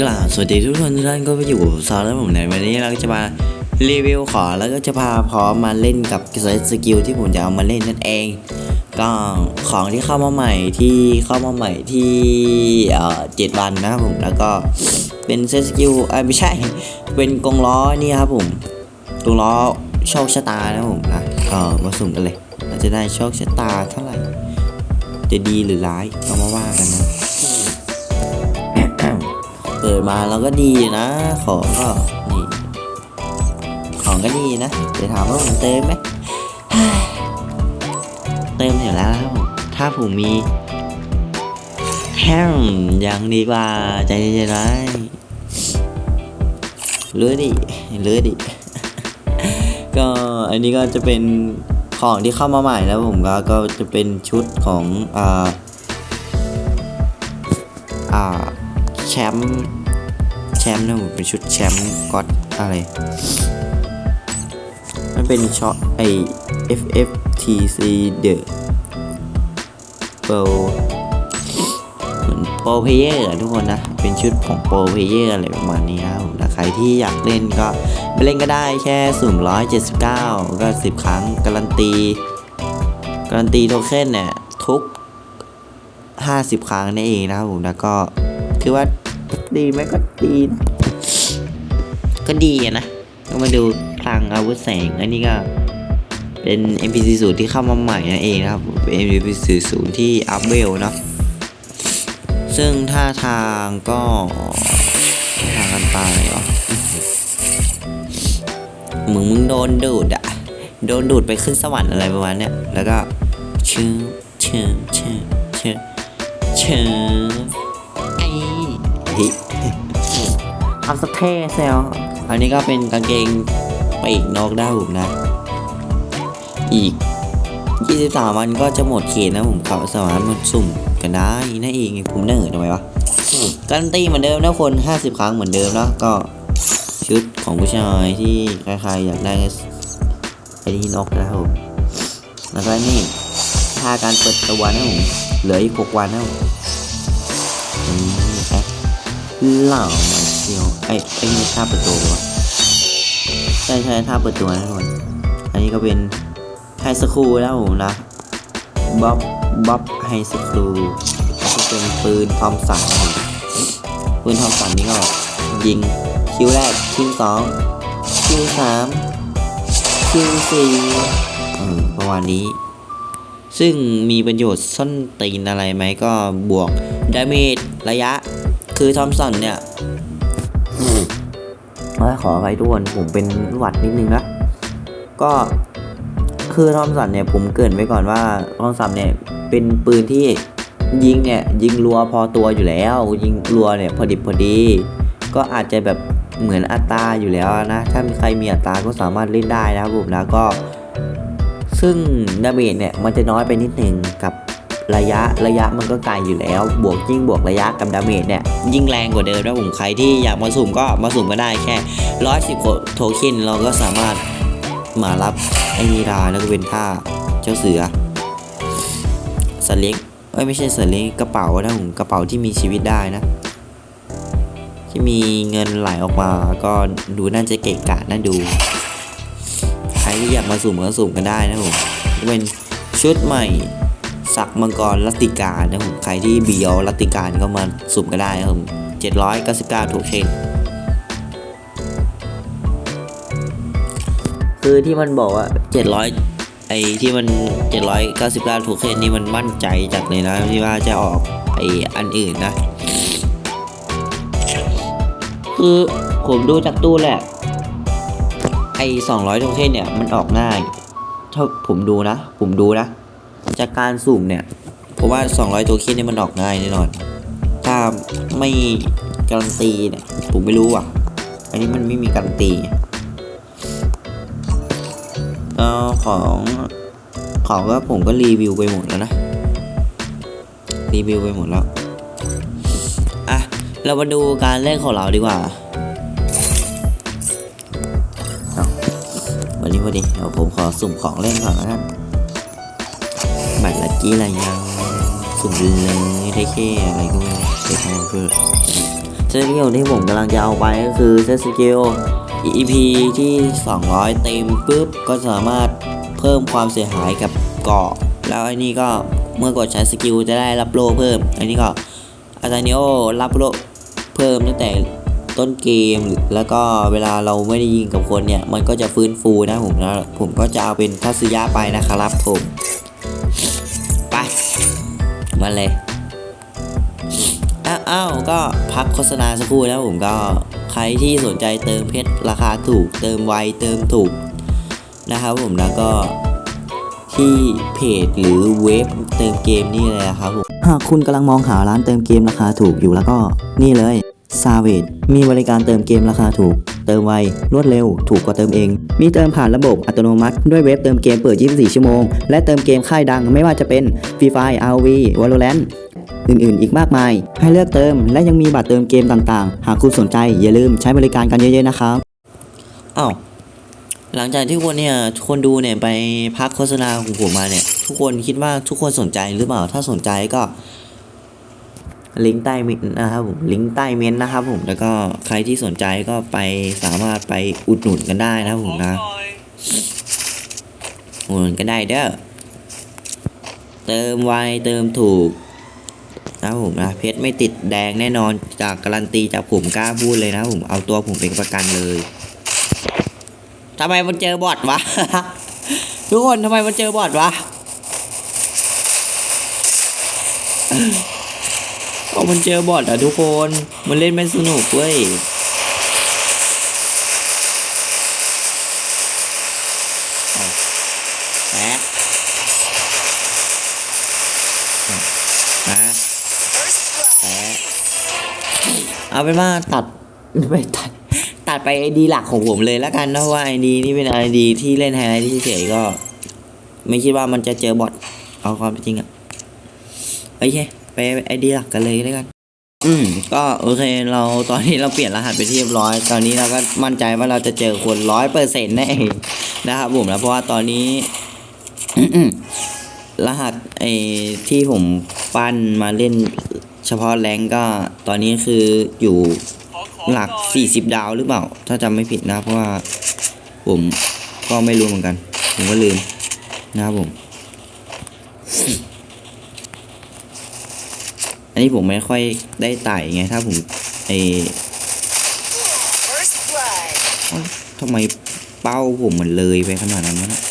กล่าวสวัสดีทุกคนทุกท่านก็ไปอยู่กับซอแล้วผมในวันนี้เราก็จะมารีวิวขอแล้วก็จะพาพร้อมมาเล่นกับสกิลที่ผมจะเอามาเล่นนั่นเอง ก็ของที่เข้ามาใหม่ที่เข้ามาใหม่ที่เอ่อเจ็ดวันนะครับผมแล้วก็เป็นเซตสกิลไม่ใช่ เป็นกงล้อนี่ครับผมกงล้อโชคชะตานะผมนะก็มาสุ่มกันเลยเราจะได้โชคชะตาเท่าไหร่ จะดีหรือร้ายก็มาว่ากันนะ เปิดมาเราก็ดีนะ ของก็นี่ ของก็ดีนะจะถามว่าผมเติมไหมเติมอยู่แล้วครับผมถ้าผมมีแฮมยังดีกว่าใจเย็นๆไว้เลือดิเลือดิ ก็อันนี้ก็จะเป็นของที่เข้ามาใหม่แล้วผมก็ก็จะเป็นชุดของอ่าอ่าแชมป์ ชมป์นะผมเป็นชุดแชมป์ก็อดอะไรมันเป็นช็อตไอ FFTC The Pro เหมือนโปรเพเยอร์ทุกคนนะ เป็นชุดของโปรเพเยอร์อะไรประมาณนี้ครับถ้าใครที่อยากเล่นก็ไปเล่นก็ได้แค่สุ่ม179 ก็ 10 ครั้ง การันตี การันตีโทเค็นเนี่ย ทุก 50 ครั้งนั่นเองนะครับผมแล้วก็คือว่า ดีไหมก็ดีนะก็ดีอะนะก็มาดูพลังอาวุธแสง อันนี้ก็เป็น NPC ศูนย์ที่เข้ามาใหม่นั่นเองนะครับ เป็น NPC ศูนย์ที่อัพเวลเนาะ ซึ่งท่าทางก็ทางกันตายเหรอมึงมึงโดนดูดอะโดนดูดไปขึ้นสวรรค์อะไรประมาณเนี้ย แล้วก็ชื่อชื่อชื่อชื่อชื่อ ฮ้ยทำสเท่เซลอันนี้ก็เป็นกางเกงปีกนกได้ผมนะ อีก 23 วันก็จะหมดเขตนะผมเขาสามารถมาสุ่มกันได้นั่นเองผมเนิร์ดทำไมวะการันตีเหมือนเดิมนะคน 50 ครั้งเหมือนเดิมนะก็ชุดของผู้ชายที่ใครๆอยากได้ไอ้นี่นกนะครับผมแล้วก็นี่ท่าการเปิดตัวนะผมเหลืออีก 6 วันนะผมอืมแอปเหล่ามาเชียวไอ้ไอ้นี่ท่าเปิดตัววะใช่ใช่ท่าเปิดตัวนะทุกคนอันนี้ก็เป็นไฮสคูลแล้วผมนะบ๊อบบ๊อบไฮสคูลก็เป็นปืนทอมสันปืนทอมสันนี่ก็ยิงคิวแรกคิวสองคิวสามคิวสี่ประมาณนี้ ซึ่งมีประโยชน์ส้นตีนอะไรไหมก็บวกดาเมจระยะ คือทอมสันเนี่ยอขอไปทุกคนผมเป็นหวัดนิดนึงนะก็คือทอมสันเนี่ยผมเกรินไว้ก่อนว่าทอมสันเนี่ยเป็นปืนที่ยิงเนี่ยยิงรัวพอตัวอยู่แล้ว ยิงรัวเนี่ยพอดิบพอดี ก็อาจจะแบบเหมือนอัตราอยู่แล้วนะ ถ้ามีใครมีอัตราก็สามารถเล่นได้นะครับผมแล้วก็ ซึ่งดาเมจเนี่ยมันจะน้อยไปนิดนึงกับ ระยะระยะมันก็ไกลอยู่แล้ว บวกยิ่งบวกระยะกับดาเมจเนี่ยยิ่งแรงกว่าเดิมนะผมใครที่อยากมาสุ่มก็มาสุ่มก็ได้แค่ร้อยสิบโทเค็นเราก็สามารถมารับไอ้นี่ได้แล้วก็เป็นท่าเจ้าเสือสเล็กเอ้ยไม่ใช่สเล็กกระเป๋านะผมกระเป๋าที่มีชีวิตได้นะ ที่มีเงินไหลออกมาก็ดูน่าจะเกะกะน่าดูใครที่อยากมาสุ่มก็สุ่มกันได้นะผมเป็นชุดใหม่ สักมังกรลัตติกานะผมใครที่เบียวลัตติการก็มาสุ่มก็ได้นะผม799ถูกเชนคือที่มันบอกว่า700ไอ้ที่มัน799ถูกเชนนี่มันมั่นใจจัดเลยนะที่ว่าจะออกไอ้อันอื่นนะ คือผมดูจากตู้แหละไอ้200โทเค็นเนี่ยมันออกง่ายถ้าผมดูนะ ผมดูนะ จากการสุ่มเนี่ยผมว่า 200โทเค็นเนี่ยมันออกง่ายแน่นอน ถ้าไม่การันตีเนี่ยผมไม่รู้อะ อันนี้มันไม่มีการันตีเออของของก็ผมก็รีวิวไปหมดแล้วนะ รีวิวไปหมดแล้วอะเรามาดูการเล่นของเราดีกว่าวันนี้พอดีเดี๋ยวผมขอสุ่มของเล่นก่อนแล้วกัน บัตรลักกี้อะไรยังสุ่มเลยได้แค่อะไรก็ไม่รู้ได้ของเพื่อซสกิลที่ผมกำลังจะเอาไปก็คือเซสกิล EP ที่ 200 เต็มปุ๊บก็สามารถเพิ่มความเสียหายกับเกาะ แล้วไอ้นี่ก็เมื่อกดใช้สกิลจะได้รับโล่เพิ่มอันนี้ก็อาตานิโอรับโล่เพิ่มตั้งแต่ต้นเกมแล้วก็เวลาเราไม่ได้ยิงกับคนเนี่ย มันก็จะฟื้นฟูนะผมนะผมก็จะเอาเป็นทัศยะไปนะครับผม มาเลยอ้าวอาก็พักโฆษณาสักครู่แล้วผมก็ใครที่สนใจเติมเพชรราคาถูก เติมไวเติมถูกนะครับผมแล้วก็ที่เพจหรือเว็บเติมเกมนี่เลยครับผมหากคุณกำลังมองหาร้านเติมเกมราคาถูกอยู่แล้วก็นี่เลย s a v a g e มีบริการเติมเกมราคาถูก เติมไว รวดเร็ว ถูกกว่าเติมเอง มีเติมผ่านระบบอัตโนมัติ ด้วยเว็บเติมเกมเปิด 24 ชั่วโมง และเติมเกมค่ายดังไม่ว่าจะเป็น Free Fire RV Valorant อื่นๆ อีกมากมาย ให้เลือกเติม และยังมีบัตรเติมเกมต่างๆ หากคุณสนใจอย่าลืมใช้บริการกันเยอะๆนะครับอ้าวหลังจากที่คนเนี่ยคนดูเนี่ยไปพักโฆษณาของผมมาเนี่ย ทุกคนคิดว่าทุกคนสนใจหรือเปล่าถ้าสนใจก็ ลิงก์ใต้เมนนะครับผมลิงก์ใต้เมนต์นะครับผมแล้วก็ใครที่สนใจก็ไปสามารถไปอุดหนุนกันได้นะครับผมนะอุดหนุนกันได้เด้อเติมไวเติมถูกนะครับผมนะเพชรไม่ติดแดงแน่นอนจากการันตีจากผมกล้าพูดเลยนะครับผมเอาตัวผมเป็นประกันเลยทำไมมันเจอบอทวะ ทุกคนทำไมมันเจอบอทวะ เอามันเจอบอทอะทุกคน มันเล่นไม่สนุกเว้ยเอาแะแะแะเอาเป็นว่าตัดไม่ตัดตัดไปไอดีหลักของผมเลยแล้วกันนะว่าไอดีนี่เป็นไอดีที่เล่นไฮไลท์ที่เฉยก็ ไม่คิดว่ามันจะเจอบอทเอาความจริงอะโอเค ไปไอเดียหลักกันเลยแล้วกัน อืม ก็โอเคเราตอนนี้เราเปลี่ยนรหัสไปที่เรียบร้อย ตอนนี้เราก็มั่นใจว่าเราจะเจอคนร้อยเปอร์เซ็นต์แน่นะครับผมแล้วเพราะว่าตอนนี้รหัสไอที่ผมปั้นมาเล่นเฉพาะแรงก์ก็ตอนนี้คืออยู่หลัก 40 ดาวหรือเปล่า ถ้าจำไม่ผิดนะเพราะว่าผมก็ไม่รู้เหมือนกัน ผมก็ลืมนะครับผม อันนี้ผมไม่ค่อยได้ไต่ไงถ้าผมไอ First blood. เอ้าทำไมเป้าผมมันเลยไปขนาดนั้นวะเนะ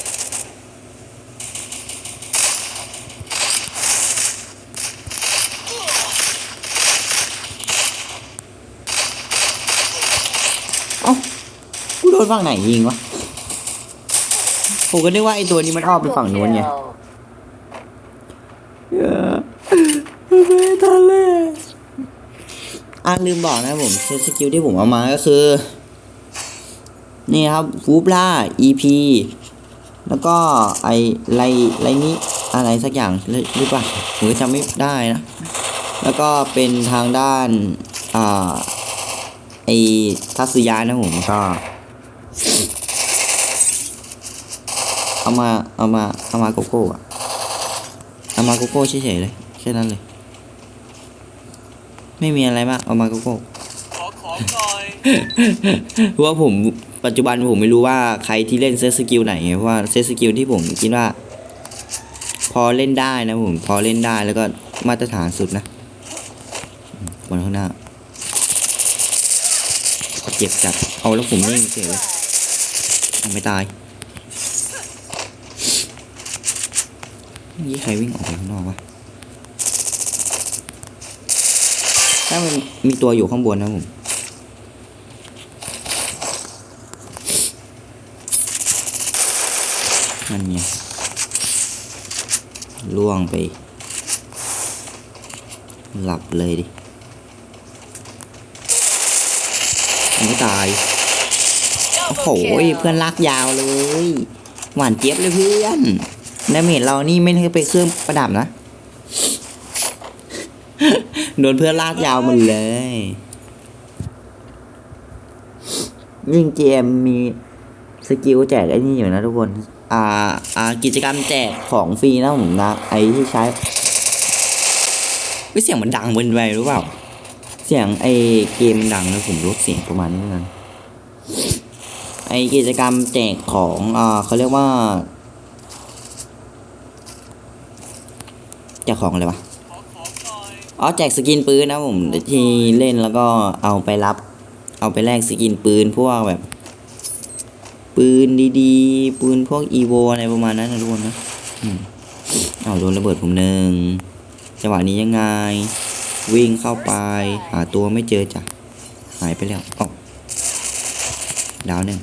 เอ้ากูโดนฝั่งไหนยิงวะ ผมก็นึกว่าไอตัวนี้มันอ้อมไปฝั่งนู้นไงไม่ทันเลยอะ ลืมบอกนะผมเซสกิลที่ผมเอามาก็คือ นี่ครับฟูปล่า EP แล้วก็ไอไรไรนี้อะไรสักอย่างหรือเปล่าผมจำไม่ได้นะ แล้วก็เป็นทางด้าน อ่า ไอทัศยานะผมก็ เอามา เอามา เอามาโกโก้อะเอามาโกโก้เฉยๆเลย แค่นั้นเลย ไม่มีอะไรมากเอามาโกโก้ขอของหน่อยเพราะว่าผมปัจจุบันผมไม่รู้ว่าใครที่เล่นเซตสกิลไหนไงเพราะว่าเซตสกิลที่ผมคิดว่า พอเล่นได้นะผมพอเล่นได้แล้วก็มาตรฐานสุดนะอืมบนข้างหน้าเจ็บจัดเอาแล้วผมนิ่งเฉยเลยเอาไม่ตายนี่ใครวิ่งออกไปข้างนอกวะ ถ้ามันมีตัวอยู่ข้างบนนะผมนั่นไงล่วงไป หลับเลยดิไม่ตาย โอ้โห เพื่อนลากยาวเลย หวานเจี๊ยบเลยเพื่อนดาเมจเรานี่ไม่ได้ไปเครื่องประดับนะ โดนเพื่อนลากยาวหมันเลยยิ่งเจมมีสกิลแจกไอ้นี่อยู่นะทุกคน อ่า อ่า กิจกรรมแจกของฟรีนะผมนะ ไอ้ที่ใช้เฮ้ยเสียงมันดังเกินไปหรือเปล่า เสียงไอ้เกมดังแล้วผมลดเสียงประมาณนี้แล้วกันไอ้กิจกรรมแจกของอ่าเขาเรียกว่าแจกของอะไรวะ อ๋อแจกสกินปืนนะผมที่เล่นแล้วก็เอาไปรับ เอาไปแลกสกินปืนพวกแบบ ปืนดีๆ ปืนพวกอีโวอะไรประมาณนั้นนะทุกคนนะอืมเอาโดนระเบิดผมหนึ่งจังหวะนี้ยังไง วิ่งเข้าไป หาตัวไม่เจอจ้ะหายไปแล้วอ๋อดาวหนึ่ง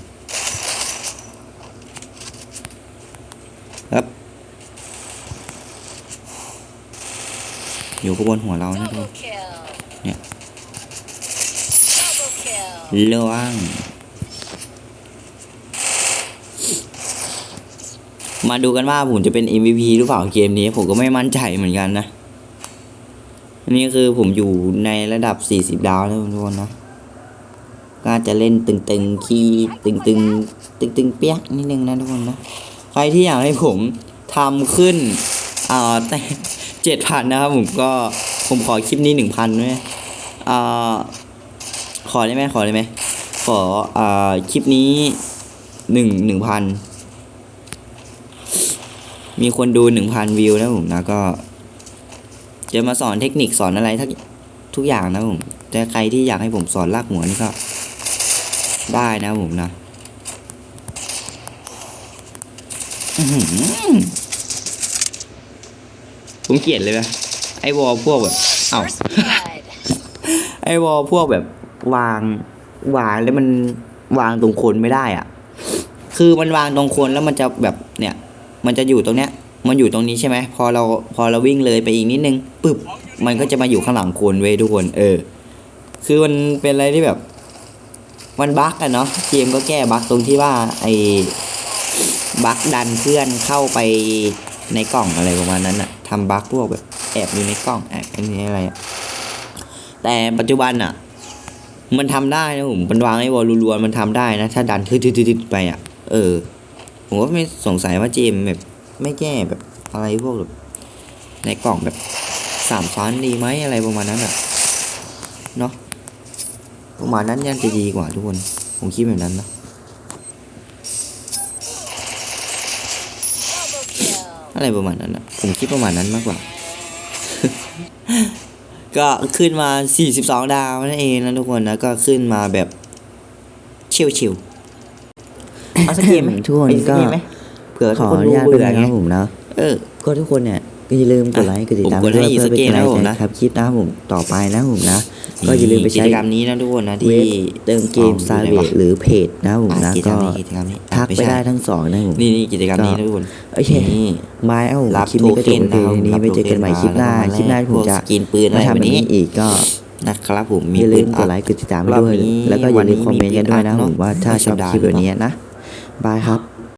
ครับ อยู่ข้างบนหัวเรานะทุกคน Double kill. Yeah. Double kill. ระวังมาดูกันว่าผมจะเป็น MVP หรือเปล่าเกมนี้ ผมก็ไม่มั่นใจเหมือนกันนะ อันนี้คือผมอยู่ในระดับ 40 ดาวแล้วทุกคนนะก็จะเล่นตึงๆ ขี้ตึงๆ ตึงๆ เปียกนิดนึงนะทุกคนนะ ใครที่อยากให้ผมทำขึ้นอ่าแต่ เจ็ดพันนะครับผมก็ผมขอคลิปนี้หนึ่งพันด้วยอ่าขอได้ไหมขอได้ไหมขออ่าคลิปนี้หนึ่งหนึ่งพันมีคนดูหนึ่งพันวิวนะผมนะก็ จะมาสอนเทคนิคสอนอะไรทุกทุกอย่างนะผมแต่ใครที่อยากให้ผมสอนลากหัวนี่ก็ ได้นะผมนะ อือหือ ผมเกลียดเลยปะไอวอลพวกแบบเอ้าไอวอลพวกแบบวางวางแล้วมันวางตรงคนไม่ได้อะ คือมันวางตรงคนแล้วมันจะแบบเนี่ย มันจะอยู่ตรงเนี้ย มันอยู่ตรงนี้ใช่ไหมพอเราพอเราวิ่งเลยไปอีกนิดนึงปึ๊บมันก็จะมาอยู่ข้างหลังคนเว้ยทุกคนเออ คือมันเป็นอะไรที่แบบ มันบั๊กอะเนาะเกมก็แก้บั๊กตรงที่ว่าไอ้บั๊กดันเพื่อนเข้าไปในกล่องอะไรประมาณนั้นอะ ทำบั๊กพวกแบบแอบอยู่ในกล่องแอบอยู่อะไรแต่ปัจจุบันอะ มันทำได้นะผมมันวางไอ้วอลรัวๆมันทำได้นะ ถ้าดันทืดๆไปอะ เออ ผมก็ไม่สงสัยว่าเจมแบบ ไม่แก้แบบอะไรพวกแบบในกล่องแบบสามชั้นดีไหมอะไรประมาณนั้นอะเนาะประมาณนั้นยังจะดีกว่าทุกคน ผมคิดแบบนั้นนะ อะไรประมาณนั้นอะผมคิดประมาณนั้นมากกว่า ก็ขึ้นมา 42 ดาวนั่นเองนะทุกคนนะ ก็ขึ้นมาแบบชิวๆเอาสักเกมไหมทุกคนเอาสัก็เมไหมเผื่อขทุกอคนอนุดูญาตเบื่อด้วยไงนะครับผมนะเออ ก็ทุกคนเนี่ยก็อย่าลืมกดไลค์กดติดตามผมกดให้ด้วยอีกเพื่อสักเป็นเกมกำลังนะผมใจนะครับคลิปนะครับผมต่อไปนะผมนะ ก็อย่าลืมไปกิใช้จกรรมนี้นะทุกคนนะเว็ที่บเติมเกมอ๋อซาอยู่เวไหนวะหรือเพจนะครับผมอะนะกิจกรก็รมนี้กิจกรรมนี้ทักม่ไปใช่ได้ทั้งสองนะครับผมนี่นี่กิจกรรมนี้นะทุกคนโอเคนี่บายเอ้ารับคลิปนี้ก็จบโทเพียงนี้รับไว้เจอกันใหม่คลิปหน้าโทเคลิปหน้าผมจะพวกสกินปืนอะไรมาทำแบแบบบนี้นี้อีกก็นะครับผมมีอย่าปืลืนมกอัดพไลค์กดติดตามไปด้วยรอบนี้แล้วก็อย่าลืมคอมเมนต์กันด้วยนะวันนี้ผมว่าถ้ามีชอบสัปดาห์คลิปแบบนี้นะบายครับ